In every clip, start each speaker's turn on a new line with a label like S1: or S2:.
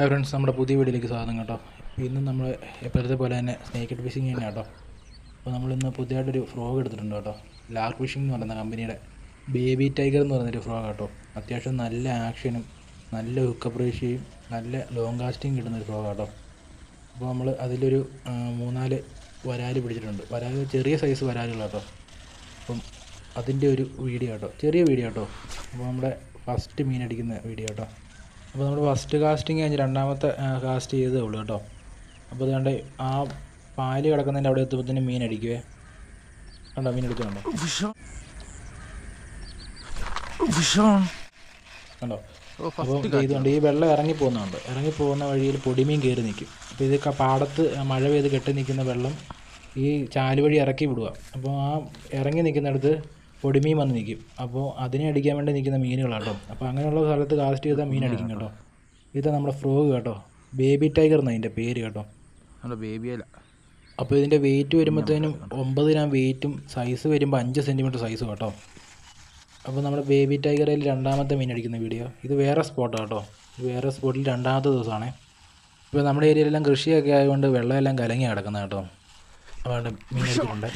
S1: Hi friends നമ്മുടെ പുതിയ വീഡിയോയിലേക്ക് സ്വാഗതം കേട്ടോ. ഇന്ന് നമ്മൾ എപ്പോഴത്തെ പോലെ തന്നെ സ്നേക്കഡ് ഫിഷിങ് തന്നെ കേട്ടോ. അപ്പോൾ നമ്മളിന്ന് പുതിയതായിട്ടൊരു ഫ്രോഗ് എടുത്തിട്ടുണ്ട് കേട്ടോ. ലാർക്ക് ഫിഷിംഗ് എന്ന് പറയുന്ന കമ്പനിയുടെ ബേബി ടൈഗർ എന്ന് പറയുന്നൊരു ഫ്രോഗ് കേട്ടോ അത്യാവശ്യം നല്ല ആക്ഷനും നല്ല ഹുക്കപ്പ് നല്ല ലോങ് കാസ്റ്റിംഗ് കിട്ടുന്നൊരു ഫ്രോഗ് കേട്ടോ അപ്പോൾ നമ്മൾ അതിലൊരു മൂന്നാൽ വരാൽ പിടിച്ചിട്ടുണ്ട്. വരാൽ ചെറിയ സൈസ് വരാലുകൾ കേട്ടോ. അപ്പം അതിന്റെ ഒരു വീഡിയോ കേട്ടോ ചെറിയ വീഡിയോ കേട്ടോ അപ്പോൾ നമ്മുടെ ഫസ്റ്റ് മീൻ അടിക്കുന്ന വീഡിയോ കേട്ടോ അപ്പോൾ നമ്മൾ ഫസ്റ്റ് കാസ്റ്റിംഗ് കഴിഞ്ഞ് രണ്ടാമത്തെ കാസ്റ്റ് ചെയ്തേ ഉള്ളൂ കേട്ടോ. അപ്പോൾ അതുകൊണ്ട് ആ പാൽ കിടക്കുന്നതിന്റെ അവിടെ എത്തുമ്പോൾ തന്നെ മീൻ അടിക്കുവേ. കണ്ടോ മീൻ എടുക്കുന്നുണ്ടോ? കണ്ടോ? അപ്പോൾ ഇതുകൊണ്ട് ഈ വെള്ളം ഇറങ്ങി പോകുന്നുണ്ട്. ഇറങ്ങി പോകുന്ന വഴിയിൽ പൊടിമീൻ കയറി നിൽക്കും. അപ്പോൾ ഇത് പാടത്ത് മഴ പെയ്ത് കെട്ടി നിൽക്കുന്ന വെള്ളം ഈ ചാൽ വഴി ഇറക്കി വിടുക അപ്പോൾ ആ ഇറങ്ങി നിൽക്കുന്നിടത്ത് പൊടിമീൻ വന്ന് നിൽക്കും അപ്പോൾ അതിനെ അടിക്കാൻ വേണ്ടി നിൽക്കുന്ന മീനുകളാട്ടോ അപ്പോൾ അങ്ങനെയുള്ള സ്ഥലത്ത് കാസ്റ്റ് ചെയ്താൽ മീൻ അടിക്കും കേട്ടോ. ഇത് നമ്മുടെ ഫ്രോഗ് കേട്ടോ. ബേബി ടൈഗർ എന്നാണ് അതിന്റെ പേര് കേട്ടോ.
S2: നമ്മുടെ ബേബിയല്ല
S1: അപ്പോൾ ഇതിന്റെ വെയിറ്റ് വരുമ്പോഴത്തേനും ഒമ്പത് ഗ്രാം വെയിറ്റും സൈസ് വരുമ്പോൾ അഞ്ച് സെന്റിമീറ്റർ സൈസ് കേട്ടോ. അപ്പോൾ നമ്മുടെ ബേബി ടൈഗറിൽ രണ്ടാമത്തെ മീൻ അടിക്കുന്ന വീഡിയോ ഇത് വേറെ സ്പോട്ടാണ് കേട്ടോ. ഇത് വേറെ സ്പോട്ടിൽ രണ്ടാമത്തെ ദിവസമാണ് ഇപ്പോൾ നമ്മുടെ ഏരിയയിലെല്ലാം കൃഷിയൊക്കെ ആയതുകൊണ്ട് വെള്ളമെല്ലാം കലങ്ങി കിടക്കുന്നത് കേട്ടോ. അതുകൊണ്ട് മീൻ അടിച്ചിട്ടുണ്ട്.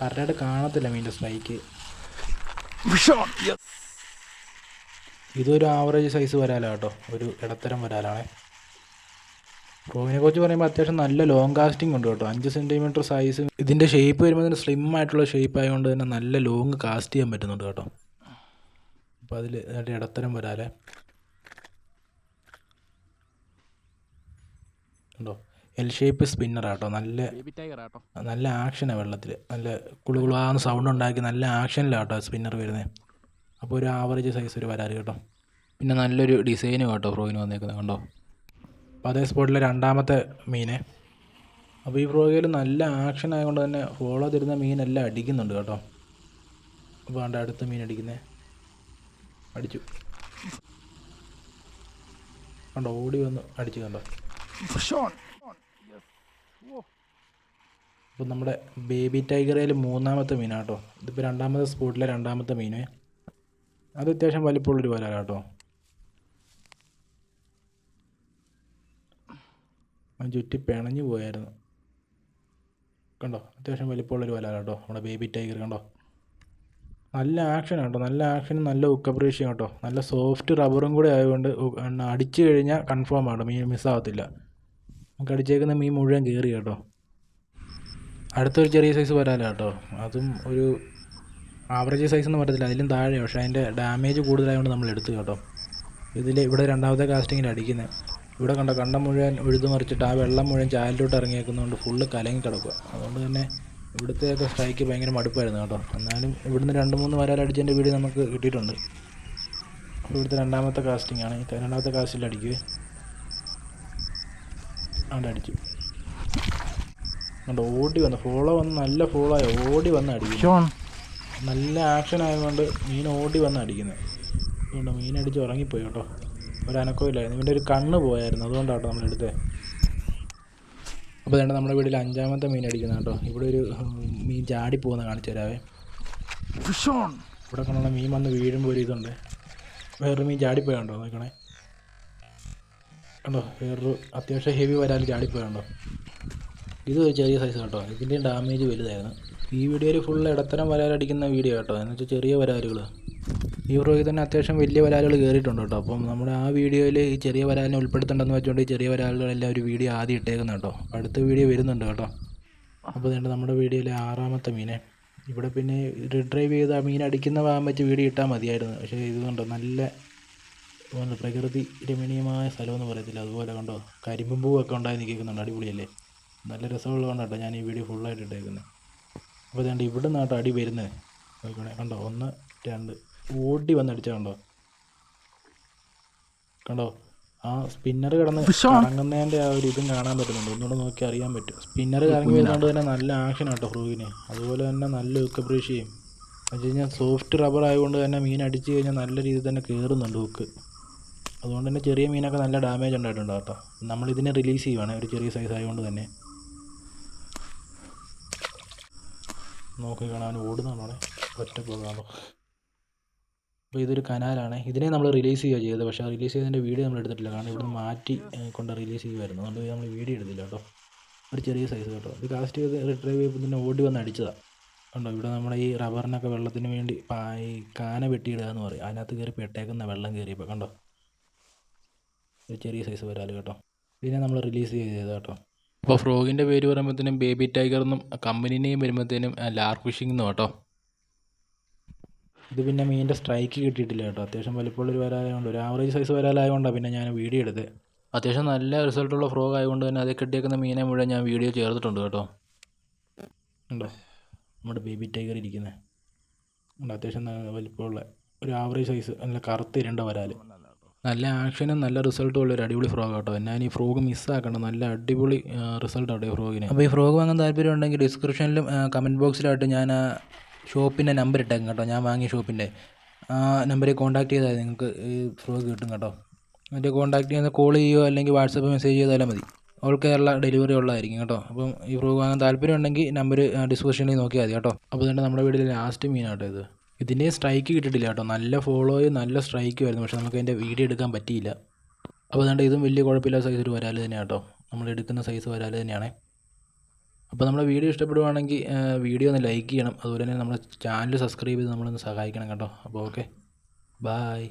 S1: കറക്റ്റായിട്ട് കാണത്തില്ല മീന്റെ സ്ട്രൈക്ക് ഇതൊരു ആവറേജ് സൈസ് വരാലാണ് കേട്ടോ ഒരു ഇടത്തരം വരാലാണേ. പ്രോവിനെ കുറിച്ച് പറയുമ്പോൾ അത്യാവശ്യം നല്ല ലോങ് കാസ്റ്റിംഗ് ഉണ്ട് കേട്ടോ. അഞ്ച് സെന്റിമീറ്റർ സൈസ് ഇതിന്റെ ഷേപ്പ് വരുമ്പോൾ തന്നെ സ്ലിം ആയിട്ടുള്ള ഷേപ്പ് ആയതുകൊണ്ട് തന്നെ നല്ല ലോങ് കാസ്റ്റ് ചെയ്യാൻ പറ്റുന്നുണ്ട് കേട്ടോ. അപ്പോൾ അതിൽ നല്ല ഇടത്തരം വരാലേ. ഉണ്ടോ? എൽ ഷേപ്പ് സ്പിന്നർ ആട്ടോ. നല്ല നല്ല ആക്ഷനാണ് വെള്ളത്തിൽ നല്ല കുളുകുളാന്ന് സൗണ്ട് ഉണ്ടാക്കി നല്ല ആക്ഷനിലാട്ടോ കേട്ടോ സ്പിന്നർ വരുന്നത് അപ്പോൾ ഒരു ആവറേജ് സൈസ് ഒരു വരാറ് കേട്ടോ. പിന്നെ നല്ലൊരു ഡിസൈനും കേട്ടോ ഫ്രോയിന് വന്നേക്കുന്നത് കണ്ടോ? അപ്പോൾ അതേ സ്പോട്ടിലെ രണ്ടാമത്തെ മീനെ. അപ്പോൾ ഈ ഫ്രോഗയിൽ നല്ല ആക്ഷൻ ആയതുകൊണ്ട് തന്നെ ഫോളോ തരുന്ന മീനെല്ലാം അടിക്കുന്നുണ്ട് കേട്ടോ. അപ്പോൾ അവിടെ അടുത്ത മീൻ അടിക്കുന്നത് അടിച്ചു. കണ്ടോ ഓടി വന്ന് അടിച്ചു കണ്ടോ? അപ്പോൾ നമ്മുടെ ബേബി ടൈഗറിൽ മൂന്നാമത്തെ മീനാണ് കേട്ടോ. ഇതിപ്പോൾ രണ്ടാമത്തെ സ്പോട്ടിലെ രണ്ടാമത്തെ മീന് അത് അത്യാവശ്യം വലിപ്പമുള്ളൊരു വല കേട്ടോ. അവൻ ചുറ്റി പിണഞ്ഞു പോയായിരുന്നു. കണ്ടോ? അത്യാവശ്യം വലിപ്പമുള്ളൊരു വല കേട്ടോ നമ്മുടെ ബേബി ടൈഗർ കണ്ടോ? നല്ല ആക്ഷൻ കേട്ടോ. നല്ല ആക്ഷനും നല്ല ഉക്കപ്രീഷ്യം കേട്ടോ. നല്ല സോഫ്റ്റ് റബ്ബറും കൂടെ ആയതുകൊണ്ട് അടിച്ചു കഴിഞ്ഞാൽ കൺഫേം ആണ് മീൻ മിസ്സാവത്തില്ല നമുക്ക് അടിച്ചേക്കുന്ന മീൻ മുഴുവൻ കയറി കേട്ടോ. അടുത്തൊരു ചെറിയ സൈസ് വരാല കേട്ടോ. അതും ഒരു ആവറേജ് സൈസ് എന്ന് പറയത്തില്ല അതിലും താഴെ പക്ഷേ അതിന്റെ ഡാമേജ് കൂടുതലായതുകൊണ്ട് നമ്മൾ എടുത്തു കേട്ടോ. ഇതിൽ ഇവിടെ രണ്ടാമത്തെ കാസ്റ്റിങ്ങിൽ അടിക്കുന്നത് ഇവിടെ കണ്ട കണ്ടം മുഴുവൻ ഉഴുതു മറിച്ചിട്ട് ആ വെള്ളം മുഴുവൻ ചാലിലോട്ട് ഇറങ്ങിയേക്കുന്നതുകൊണ്ട് ഫുള്ള് കലങ്ങി കിടക്കുക അതുകൊണ്ട് തന്നെ ഇവിടുത്തെയൊക്കെ സ്ട്രൈക്ക് ഭയങ്കര മടുപ്പായിരുന്നു കേട്ടോ. എന്നാലും ഇവിടുന്ന് രണ്ട് മൂന്ന് വരാലടിച്ചതിന്റെ വീട് നമുക്ക് കിട്ടിയിട്ടുണ്ട്. ഇവിടുത്തെ രണ്ടാമത്തെ കാസ്റ്റിംഗ് ആണ്. രണ്ടാമത്തെ കാസ്റ്റിൽ അടിക്കുക അവിടെ അടിച്ചു അതുകൊണ്ട് ഓടി വന്ന് ഫോളോ വന്ന് നല്ല ഫോളോ ആയി ഓടി വന്ന് അടിക്കും നല്ല ആക്ഷൻ ആയതുകൊണ്ട് മീൻ ഓടി വന്ന് അടിക്കുന്നത് അതുകൊണ്ട് മീൻ അടിച്ച് ഉറങ്ങിപ്പോയി കേട്ടോ. ഒരനക്കമില്ലായിരുന്നു. ഇവന്റെ ഒരു കണ്ണ് പോയായിരുന്നു. അതുകൊണ്ടാട്ടോ നമ്മൾ എടുത്തത് അപ്പോൾ വേണ്ട നമ്മുടെ വീട്ടിൽ അഞ്ചാമത്തെ മീൻ അടിക്കുന്ന കേട്ടോ. ഇവിടെ ഒരു മീൻ ചാടി പോകുന്ന കാണിച്ചു തരാവേ. ഇവിടെ കൊണ്ടുള്ള മീൻ വന്ന് വീഴുമ്പോൾ ഒരു ഇതുണ്ട്. വേറൊരു മീൻ ചാടിപ്പോയാണ്ടോ നോക്കണേ. കണ്ടോ? വേറൊരു അത്യാവശ്യം ഹെവി ഇതൊരു ഇത് ഒരു ചെറിയ സൈസ് കേട്ടോ. ഇതിന്റെ ഡാമേജ് വലുതായിരുന്നു. ഈ വീഡിയോയിൽ ഫുൾ ഇടത്തരം വരാലടിക്കുന്ന വീഡിയോ കേട്ടോ. എന്ന് വെച്ചാൽ ചെറിയ വരാലുകൾ ഈ ഫ്രോയിൽ തന്നെ അത്യാവശ്യം വലിയ വരാലുകൾ കയറിയിട്ടുണ്ട് കേട്ടോ. അപ്പം നമ്മുടെ ആ വീഡിയോയിൽ ഈ ചെറിയ വരാലിനെ ഉൾപ്പെടുത്തണ്ടെന്ന് വെച്ചുകൊണ്ട് ഈ ചെറിയ വരാലുകളെല്ലാം ഒരു വീഡിയോ ആദ്യം ഇട്ടേക്കുന്നത് കേട്ടോ. അടുത്ത വീഡിയോ വരുന്നുണ്ട് കേട്ടോ. അപ്പോൾ ഇതുണ്ട് നമ്മുടെ വീഡിയോയിലെ ആറാമത്തെ മീനെ. ഇവിടെ പിന്നെ റിഡ്രൈവ് ചെയ്ത് മീൻ അടിക്കുന്ന ഭാഗം വെച്ച് വീഡിയോ ഇട്ടാൽ മതിയായിരുന്നു. പക്ഷേ ഇതുകൊണ്ടോ നല്ല ഒന്ന് പ്രകൃതി രമണീയമായ സ്ഥലമെന്ന് പറയത്തില്ല. അതുപോലെ കണ്ടോ കരിമ്പും പൂവൊക്കെ ഉണ്ടായി നിൽക്കുന്നുണ്ട്. അടിപൊളിയല്ലേ? നല്ല രസമുള്ള കേട്ടോ ഞാൻ ഈ വീഡിയോ ഫുള്ളായിട്ട് ഇട്ടേക്കുന്നത് അപ്പോൾ ഇതുകൊണ്ട് ഇവിടെ നിന്നാട്ടോ അടി വരുന്നത് നോക്കണേ കണ്ടോ ഒന്ന് രണ്ട് ഓടി വന്നടിച്ചാൽ കണ്ടോ. കണ്ടോ ആ സ്പിന്നർ കിടന്ന് കറങ്ങുന്നതിന്റെ ആ ഒരു ഇതും കാണാൻ പറ്റുന്നുണ്ട്. ഒന്നുകൂടെ നോക്കി അറിയാൻ പറ്റും. സ്പിന്നർ കറങ്ങി വരുന്നതുകൊണ്ട് തന്നെ നല്ല ആക്ഷൻ കേട്ടോ ഫ്രൂവിന് അതുപോലെ തന്നെ നല്ല ഹുക്ക് അപ്രീഷ് ചെയ്യും. എന്ന് വെച്ച് കഴിഞ്ഞാൽ സോഫ്റ്റ് റബ്ബർ ആയതുകൊണ്ട് തന്നെ മീൻ അടിച്ച് കഴിഞ്ഞാൽ നല്ല രീതിയിൽ തന്നെ കയറുന്നുണ്ട് ഹുക്ക് അതുകൊണ്ട് തന്നെ ചെറിയ മീനൊക്കെ നല്ല ഡാമേജ് ഉണ്ടായിട്ടുണ്ട് കേട്ടോ. നമ്മൾ ഇതിനെ റിലീസ് ചെയ്യുവാണ് ഒരു ചെറിയ സൈസ് ആയതുകൊണ്ട് തന്നെ. നോക്കി കാണാൻ ഓടുന്നതാണ് ഒറ്റ പോകാമോ അപ്പോൾ ഇതൊരു കനാലാണ്. ഇതിനെ നമ്മൾ റിലീസ് ചെയ്യുക ചെയ്തത്. പക്ഷേ റിലീസ് ചെയ്തതിന്റെ വീഡിയോ നമ്മൾ എടുത്തിട്ടില്ല. കാരണം ഇവിടുന്ന് മാറ്റി കൊണ്ട് റിലീസ് ചെയ്യുമായിരുന്നു അതുകൊണ്ട് നമ്മൾ വീഡിയോ എടുത്തില്ല കേട്ടോ. ഒരു ചെറിയ സൈസ് കേട്ടോ. ഇത് കാസ്റ്റ് ചെയ്ത് റിട്രൈവ് ചെയ്തപ്പോൾ തന്നെ ഓടി വന്ന് അടിച്ചതാണ് കണ്ടോ? ഇവിടെ നമ്മുടെ ഈ റബ്ബറിനൊക്കെ വെള്ളത്തിന് വേണ്ടി ഈ കാന വെട്ടിയിടുക എന്ന് പറയും. അതിനകത്ത് കയറി പെട്ടേക്കുന്ന വെള്ളം കയറിയപ്പോൾ കണ്ടോ? ഒരു ചെറിയ സൈസ് വരാൽ കേട്ടോ. ഇതിനെ നമ്മൾ റിലീസ് ചെയ്തത് കേട്ടോ. അപ്പോൾ ഫ്രോഗിന്റെ പേര് പറയുമ്പോഴത്തേനും ബേബി ടൈഗർ എന്നും കമ്പനി വരുമ്പോഴത്തേനും ലാർക്ക് ഫിഷിംഗ് എന്നും കേട്ടോ. ഇത് പിന്നെ മീനിന്റെ സ്ട്രൈക്ക് കിട്ടിയിട്ടില്ല കേട്ടോ. അത്യാവശ്യം വലിപ്പമുള്ളൊരു വരാലായതുകൊണ്ട് ഒരു ആവറേജ് സൈസ് വരാലായതുകൊണ്ടാണ് പിന്നെ ഞാൻ വീഡിയോ എടുത്തത്. അത്യാവശ്യം നല്ല റിസൾട്ടുള്ള ഫ്രോഗ് ആയതുകൊണ്ട് തന്നെ അതിൽ കിട്ടിയേക്കുന്ന മീനെ മുഴുവൻ ഞാൻ വീഡിയോ ചേർത്തിട്ടുണ്ട് കേട്ടോ. ഉണ്ടോ? നമ്മുടെ ബേബി ടൈഗർ ഇരിക്കുന്നത് ഉണ്ട്? അത്യാവശ്യം വലിപ്പമുള്ള ഒരു ആവറേജ് സൈസ് നല്ല കറുത്ത് ഇരുണ്ട വരാൽ നല്ല ആക്ഷനും നല്ല റിസൾട്ടും ഉള്ള ഒരു അടിപൊളി ഫ്രോഗ് കേട്ടോ. ഞാൻ ഈ ഫ്രോഗ് മിസ്സാക്കണ്ട. നല്ല അടിപൊളി റിസൾട്ട് കേട്ടോ ഈ ഫ്രോഗിന്. അപ്പോൾ ഈ ഫ്രോഗ് വാങ്ങാൻ താല്പര്യം ഉണ്ടെങ്കിൽ ഡിസ്ക്രിപ്ഷനിലും കമന്റ് ബോക്സിലായിട്ട് ഞാൻ ആ ഷോപ്പിന്റെ നമ്പർ ഇട്ടേക്കും കേട്ടോ. ഞാൻ വാങ്ങിയ ഷോപ്പിന്റെ ആ നമ്പറിൽ കോൺടാക്ട് ചെയ്താൽ നിങ്ങൾക്ക് ഈ ഫ്രോഗ് കിട്ടും കേട്ടോ. എന്നിട്ട് കോൺടാക്ട് ചെയ്യുന്ന കോൾ ചെയ്യുകയോ അല്ലെങ്കിൽ വാട്സപ്പ് മെസ്സേജ് ചെയ്താലും മതി. ഓൾ കേരള ഡെലിവറി ഉള്ളതായിരിക്കും കേട്ടോ. അപ്പം ഈ ഫ്രോഗ് വാങ്ങാൻ താല്പര്യം ഉണ്ടെങ്കിൽ നമ്പർ ഡിസ്ക്രിപ്ഷനിൽ നോക്കിയാൽ മതി കേട്ടോ. അപ്പോൾ തന്നെ നമ്മുടെ വീട്ടിൽ ലാസ്റ്റ് മീനാട്ടോ ഇത്. ഇതിന്റെ സ്ട്രൈക്ക് കിട്ടിയിട്ടില്ല കേട്ടോ. നല്ല ഫോളോയും നല്ല സ്ട്രൈക്കും ആയിരുന്നു. പക്ഷേ നമുക്ക് അതിന്റെ വീഡിയോ എടുക്കാൻ പറ്റിയില്ല. അപ്പോൾ അതുകൊണ്ട് ഇതും വലിയ കുഴപ്പമില്ലാത്ത സൈസ് ഒരു വരാൽ തന്നെയാണ് കേട്ടോ. നമ്മൾ എടുക്കുന്ന സൈസ് വരാൽ തന്നെയാണ്. അപ്പോൾ നമ്മുടെ വീഡിയോ ഇഷ്ടപ്പെടുവാണെങ്കിൽ വീഡിയോ ഒന്ന് ലൈക്ക് ചെയ്യണം. അതുപോലെ തന്നെ നമ്മുടെ ചാനൽ സബ്സ്ക്രൈബ് ചെയ്ത് നമ്മളൊന്ന് സഹായിക്കണം കേട്ടോ. അപ്പോൾ ഓക്കെ ബായ്